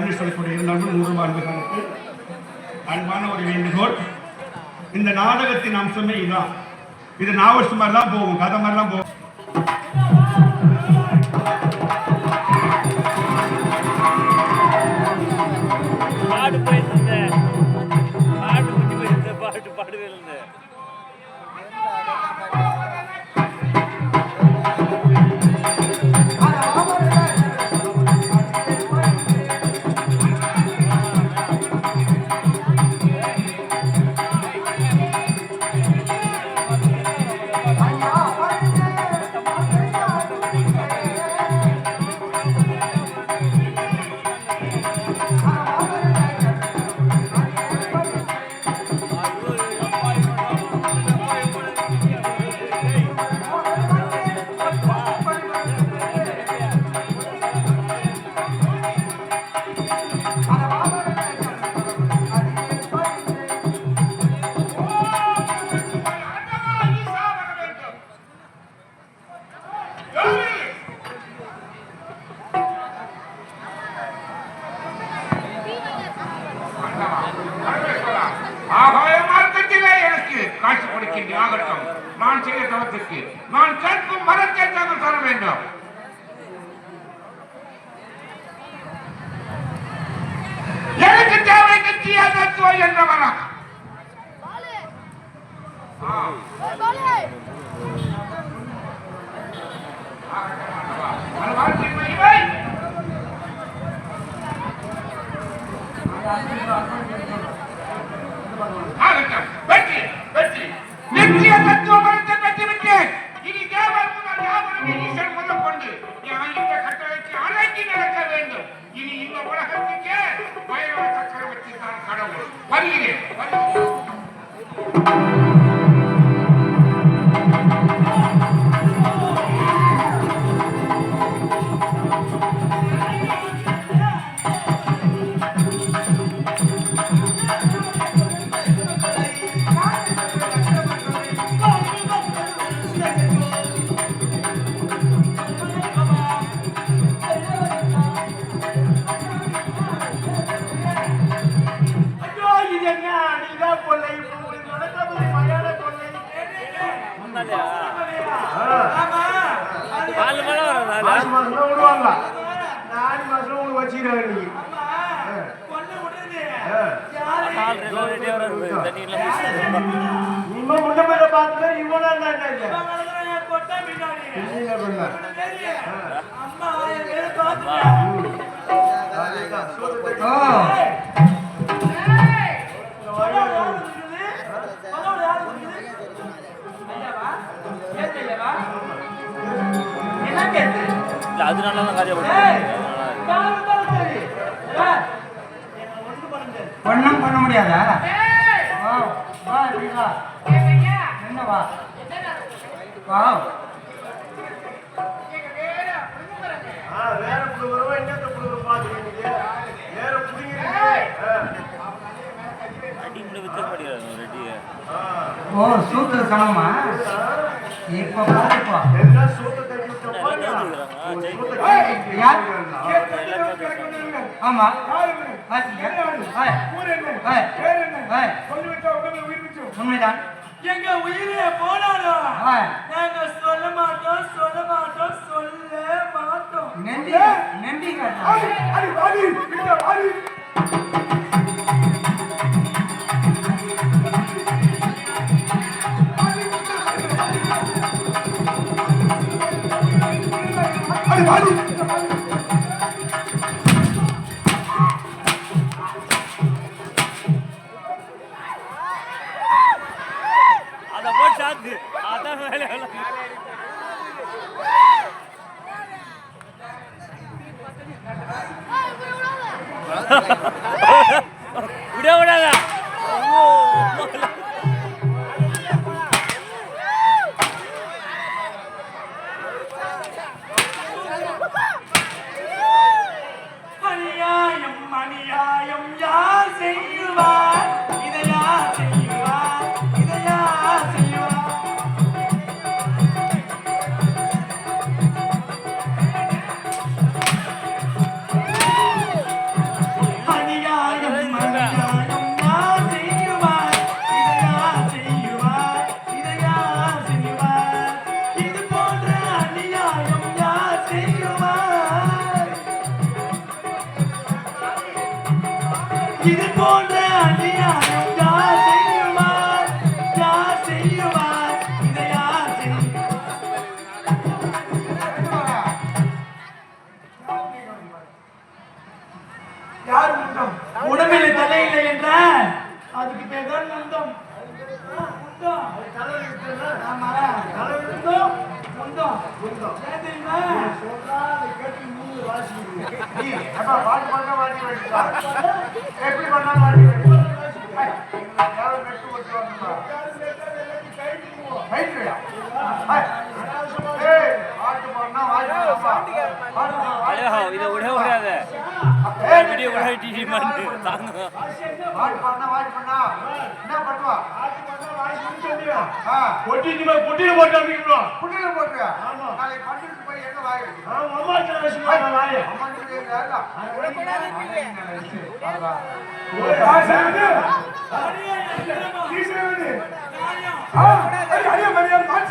அறிகரன் சொல்லக்கூடிய இருந்தாலும் நூறு அன்புகளுக்கு அன்பான ஒரு வேண்டுகோள். இந்த நாடகத்தின் அம்சமே இதுதான் இது நாவல்ஸ் மாதிரிலாம் போகும் கதை மாதிரிலாம் போகும். பாடு போயிருந்தேன் பாட்டு பாடுவேன் ஆகாய மார்க்கத்திலே எனக்கு காட்சி கொடுக்கின்ற ஆகட்டும். நான் செய்ய தவத்திற்கு நான் கேட்கும் மரத்தை தாங்கள் தர வேண்டும். வருகிறேன். அடிதா கொள்ளை. உங்களுக்கு நடக்கிறது மயான கொள்ளை நாலு. மாசம் விடுவாங்களா நாலு மாசம் உங்களுக்கு வச்சுக்கிறாங்க நீங்க பொண்ணு விடுறது ஆ. யாரு நாலு அதனால தான் காரியம் ஒண்ணும் பண்ண முடியாது. முடியாதா வா என்ன வா வா ஆ வேற புடிங்க ஓ சூத்திர சமமா? இப்ப பாருப்பா. என்ன சூத்த ஆமா. பாத்தீங்க உண்மைதான் எங்க உயிரே போனாலும் நாங்க சொல்ல மாட்டோம் சொல்ல மாட்டோம் சொல்ல மாட்டோம் நெண்டி நெண்டி காட்டுறாங்க அதை விட விடாதா. இது போன்ற அநியாயம் யார் செய்யுவார் யார் செய்யுவார் இதை யார் யார் உடம்பில் தலையில்லை என்றால் அதுக்கு பேர் தான் முண்டம் முண்டம் தலை இருக்குல்ல ஆமா தலை ஏன் தெரியுமா? எப்படி பண்ணா அழகா இதை விட விடாத. வீடியோ விட தாங்க பண்ணா வாட்டி பண்ணா. என்ன பண்ணுவா? பொட்டிட்டு போய் பொட்டியில போட்டு அப்படிங்கிறோம் பொட்டியில போட்டுருக்கா ஆமா நாளைக்கு பண்டிட்டு போய் எங்க வாய் ஆமா அம்மா கிட்ட சும்மா வாய் அம்மா கிட்ட இல்ல அது கூட கூட இல்ல ஆமா ஓ பாசாது அரிய அரிய மரியாதை மாத்தி